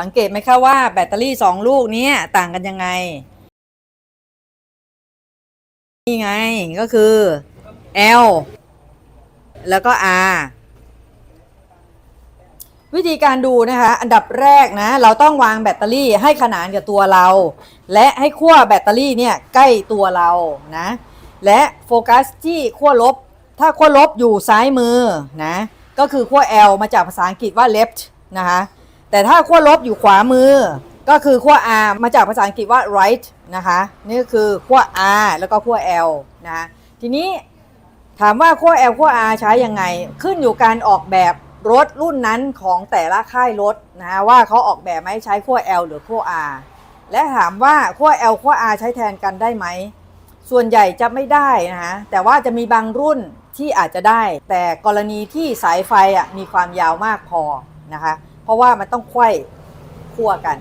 สังเกตไหมคะว่าแบตเตอรี่สองลูกนี้ต่างกันยังไง นี่ไงก็คือ L แล้วก็ R วิธีการดูนะคะ อันดับแรกนะ เราต้องวางแบตเตอรี่ให้ขนานกับตัวเรา และให้ขั้วแบตเตอรี่เนี่ยใกล้ตัวเรานะ และโฟกัสที่ขั้วลบ ถ้าขั้วลบอยู่ซ้ายมือนะ ก็คือขั้ว L มาจากภาษาอังกฤษว่า left นะคะ แต่ถ้าขั้วลบอยู่ขวามือ ก็คือขั้ว R มาจากภาษาอังกฤษว่า right นะคะนี่คือขั้ว R แล้วก็ขั้ว L นะทีนี้ถามว่าขั้ว L ขั้ว R ใช้ยังไง ขึ้นอยู่การออกแบบรถรุ่นนั้นของแต่ละค่ายรถนะว่าเขาออกแบบไหมใช้ขั้ว L หรือขั้ว R และถามว่าขั้ว L ขั้ว R ใช้แทนกันได้ไหม ส่วนใหญ่จะไม่ได้นะฮะแต่ว่าจะมีบางรุ่นที่อาจจะได้ แต่กรณีที่สายไฟอะมีความยาวมากพอนะคะ ราะว่ามันต้องไขว้คั่วกัน